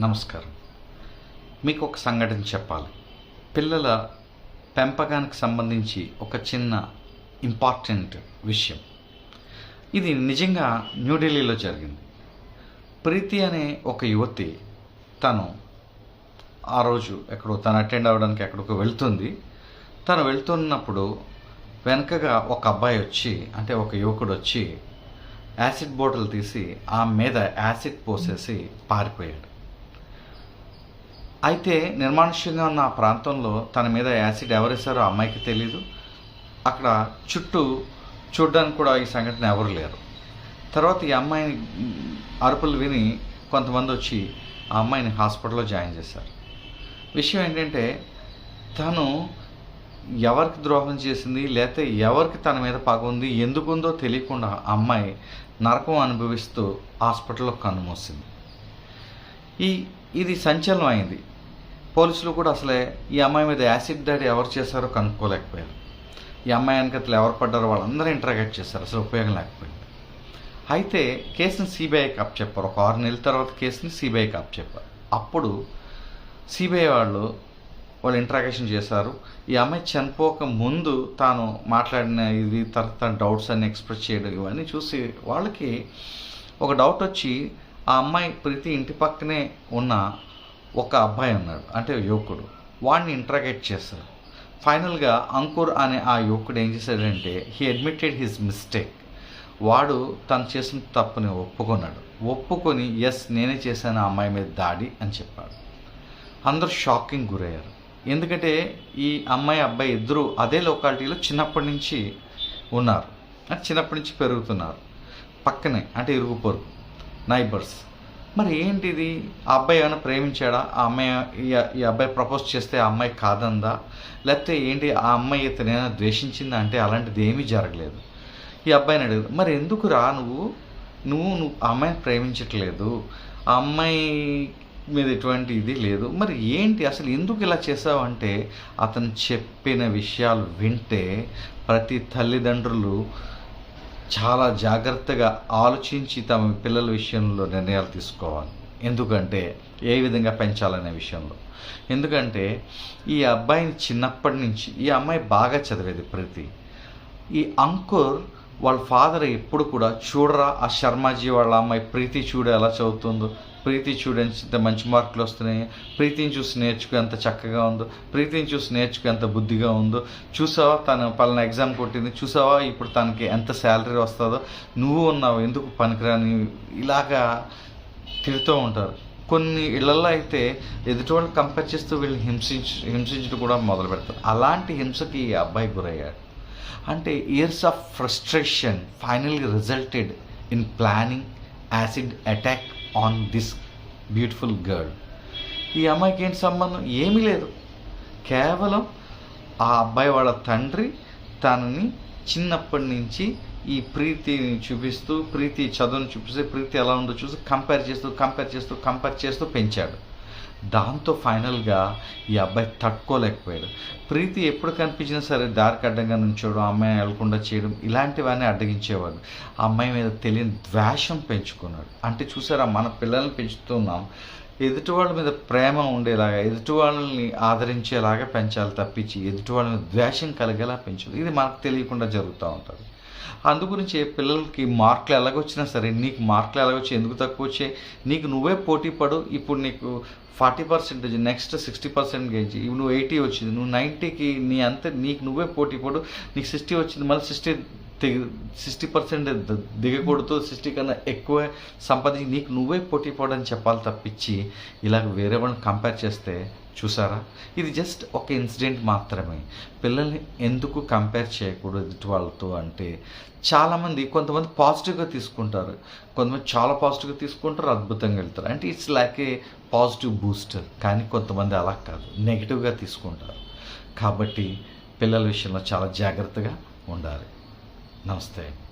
నమస్కారం. మీకు ఒక సంఘటన చెప్పాలి. పిల్లల పెంపకానికి సంబంధించి ఒక చిన్న ఇంపార్టెంట్ విషయం. ఇది నిజంగా న్యూఢిల్లీలో జరిగింది. ప్రీతి అనే ఒక యువతి తను ఆ రోజు ఎక్కడో తను అటెండ్ అవ్వడానికి ఎక్కడికో వెళ్తుంది. తను వెళ్తున్నప్పుడు వెనకగా ఒక అబ్బాయి వచ్చి అంటే ఒక యువకుడు వచ్చి యాసిడ్ బాటిల్ తీసి ఆ మీద యాసిడ్ పోసేసి పారిపోయాడు. అయితే నిర్మానుష్యంగా ఉన్న ఆ ప్రాంతంలో తన మీద యాసిడ్ ఎవరేశారో అమ్మాయికి తెలీదు. అక్కడ చుట్టూ చూడ్డానికి కూడా ఈ సంఘటన ఎవరు లేరు. తర్వాత ఈ అమ్మాయిని అరుపులు విని కొంతమంది వచ్చి ఆ అమ్మాయిని హాస్పిటల్లో జాయిన్ చేశారు. విషయం ఏంటంటే తను ఎవరికి ద్రోహం చేసింది లేకపోతే ఎవరికి తన మీద పగ ఉంది ఎందుకుందో తెలియకుండా ఆ అమ్మాయి నరకం అనుభవిస్తూ హాస్పిటల్లో కన్నుమూసింది ఈ ఇది సంచలనం అయింది. పోలీసులు కూడా అసలే ఈ అమ్మాయి మీద యాసిడ్ దాడి ఎవరు చేశారో కనుక్కోలేకపోయారు. ఈ అమ్మాయి వెనకతలు ఎవరు పడ్డారో వాళ్ళందరూ ఇంటరాగేట్ చేశారు. అసలు ఉపయోగం లేకపోయింది. అయితే కేసుని సిబిఐకి అప్ చెప్పారు ఒక ఆరు నెలల తర్వాత కేసుని సిబిఐకి అప్ చెప్పారు అప్పుడు సిబిఐ వాళ్ళు వాళ్ళు ఇంటరాగేషన్ చేశారు. ఈ అమ్మాయి చనిపోక ముందు తాను మాట్లాడిన ఇది తర్వాత డౌట్స్ అన్ని ఎక్స్ప్రెస్ చేయడం ఇవన్నీ చూసి వాళ్ళకి ఒక డౌట్ వచ్చి ఆ అమ్మాయి ప్రతి ఇంటి పక్కనే ఉన్న ఒక అబ్బాయి ఉన్నాడు అంటే యువకుడు. వాడిని ఇంట్రాగేట్ చేస్తాడు ఫైనల్గా అంకుర్ అనే ఆ యువకుడు ఏం చేశాడంటే హీ అడ్మిటెడ్ హిస్ మిస్టేక్ వాడు తను చేసిన తప్పుని ఒప్పుకున్నాడు. ఒప్పుకొని ఎస్ నేనే చేశాను ఆ అమ్మాయి మీద దాడి అని చెప్పాడు. అందరూ షాకింగ్ గురయ్యారు. ఎందుకంటే ఈ అమ్మాయి అబ్బాయి ఇద్దరు అదే లొకాలిటీలో చిన్నప్పటి నుంచి ఉన్నారు. అంటే చిన్నప్పటి నుంచి పెరుగుతున్నారు. పక్కనే అంటే ఇరుగు పొరుగు నైబర్స్ మరి ఏంటిది? ఆ అబ్బాయి ఏమైనా ప్రేమించాడా? ఆ అమ్మాయి ఈ- అబ్బాయి ప్రపోజ్ చేస్తే ఆ అమ్మాయి కాదందా? లేకపోతే ఏంటి ఆ అమ్మాయి ఇతనైనా ద్వేషించిందా? అంటే అలాంటిది ఏమీ జరగలేదు. ఈ అబ్బాయిని అడిగారు మరి ఎందుకు రా నువ్వు? నువ్వు నువ్వు ఆ అమ్మాయిని ప్రేమించట్లేదు. ఆ అమ్మాయి మీద ఎటువంటి ఇది లేదు. మరి ఏంటి అసలు ఎందుకు ఇలా చేసావంటే? అతను చెప్పిన విషయాలు వింటే ప్రతి తల్లిదండ్రులు చాలా జాగ్రత్తగా ఆలోచించి తమ పిల్లల విషయంలో నిర్ణయాలు తీసుకోవాలి. ఎందుకంటే ఏ విధంగా పెంచాలనే విషయంలో. ఎందుకంటే ఈ అబ్బాయిని చిన్నప్పటి నుంచి ఈ అమ్మాయి బాగా చదివేది ప్రతి. ఈ అంకుర్ వాళ్ళ ఫాదర్ ఎప్పుడు కూడా చూడరా ఆ శర్మాజీ వాళ్ళ అమ్మాయి ప్రీతి చూడు ఎలా చదువుతుందో? ప్రీతి చూడని మంచి మార్కులు వస్తున్నాయి. ప్రీతిని చూసి నేర్చుకో ఎంత చక్కగా ఉందో. ప్రీతిని చూసి నేర్చుకు ఎంత బుద్ధిగా ఉందో. చూసావా తను పలానా ఎగ్జామ్ కొట్టింది? చూసావా ఇప్పుడు తనకి ఎంత శాలరీ వస్తుందో? నువ్వు ఉన్నావు ఎందుకు పనికిరాని? ఇలాగా తిడుతూ ఉంటారు. కొన్ని ఇళ్ళలో అయితే ఎదుటి వాళ్ళు కంపేర్ చేస్తూ వీళ్ళని హింసించ హింసించడం కూడా మొదలు పెడతారు అలాంటి హింసకి ఈ అబ్బాయి గురయ్యాడు. అంటే years of frustration finally resulted in planning acid attack on this beautiful girl ఈ అమ్మాయికి ఏంటి సంబంధం? ఏమీ లేదు. కేవలం ఆ అబ్బాయి వాళ్ళ తండ్రి తనని చిన్నప్పటి నుంచి ఈ ప్రీతిని చూపిస్తూ ప్రీతి చదువుని చూపిస్తే ప్రీతి ఎలా ఉందో చూసి కంపేర్ చేస్తూ కంపేర్ చేస్తూ కంపేర్ చేస్తూ పెంచాడు. దాంతో ఫైనల్గా ఈ అబ్బాయి తట్టుకోలేకపోయాడు. ప్రీతి ఎప్పుడు కనిపించినా సరే దారికి అడ్డంగా నుంచోవడం అమ్మాయి వెళ్ళకుండా చేయడం ఇలాంటివన్నీ అడ్డగించేవాడు. ఆ అమ్మాయి మీద తెలియని ద్వేషం పెంచుకున్నాడు. అంటే చూసారా మన పిల్లల్ని పెంచుతున్నాం. ఎదుటి వాళ్ళ మీద ప్రేమ ఉండేలాగా ఎదుటి వాళ్ళని ఆదరించేలాగా పెంచాలి తప్పించి ఎదుటి వాళ్ళ మీద ద్వేషం కలిగేలా పెంచాలి. ఇది మనకు తెలియకుండా జరుగుతూ ఉంటుంది. అందుగురించి పిల్లలకి మార్కులు ఎలాగొచ్చినా సరే నీకు మార్కులు ఎలాగొచ్చి ఎందుకు తక్కువ వచ్చాయి నీకు నువ్వే పోటీ పడు ఇప్పుడు నీకు forty percentage next sixty percentage ఇప్పుడు నువ్వు ఎయిటీ వచ్చింది నువ్వు నైంటీకి నీ అంతే నీకు నువ్వే పోటీ పడు నీకు సిక్స్టీ వచ్చింది మళ్ళీ సిక్స్టీ సిక్స్టీ పర్సెంట్ దిగకూడదు సిక్స్టీ కన్నా ఎక్కువ సంపాదించి నీకు నువ్వే పోటీ పడని చెప్పాలి తప్పించి ఇలాగ వేరే వాళ్ళని కంపేర్ చేస్తే చూసారా? ఇది జస్ట్ ఒక ఇన్సిడెంట్ మాత్రమే. పిల్లల్ని ఎందుకు కంపేర్ చేయకూడదు వాళ్ళతో అంటే చాలామంది కొంతమంది పాజిటివ్గా తీసుకుంటారు. కొంతమంది చాలా పాజిటివ్గా తీసుకుంటారు అద్భుతంగా వెళ్తారు. అంటే it's like a positive booster కానీ కొంతమంది అలా కాదు. నెగిటివ్గా తీసుకుంటారు. కాబట్టి పిల్లల విషయంలో చాలా జాగ్రత్తగా ఉండాలి. Namaste.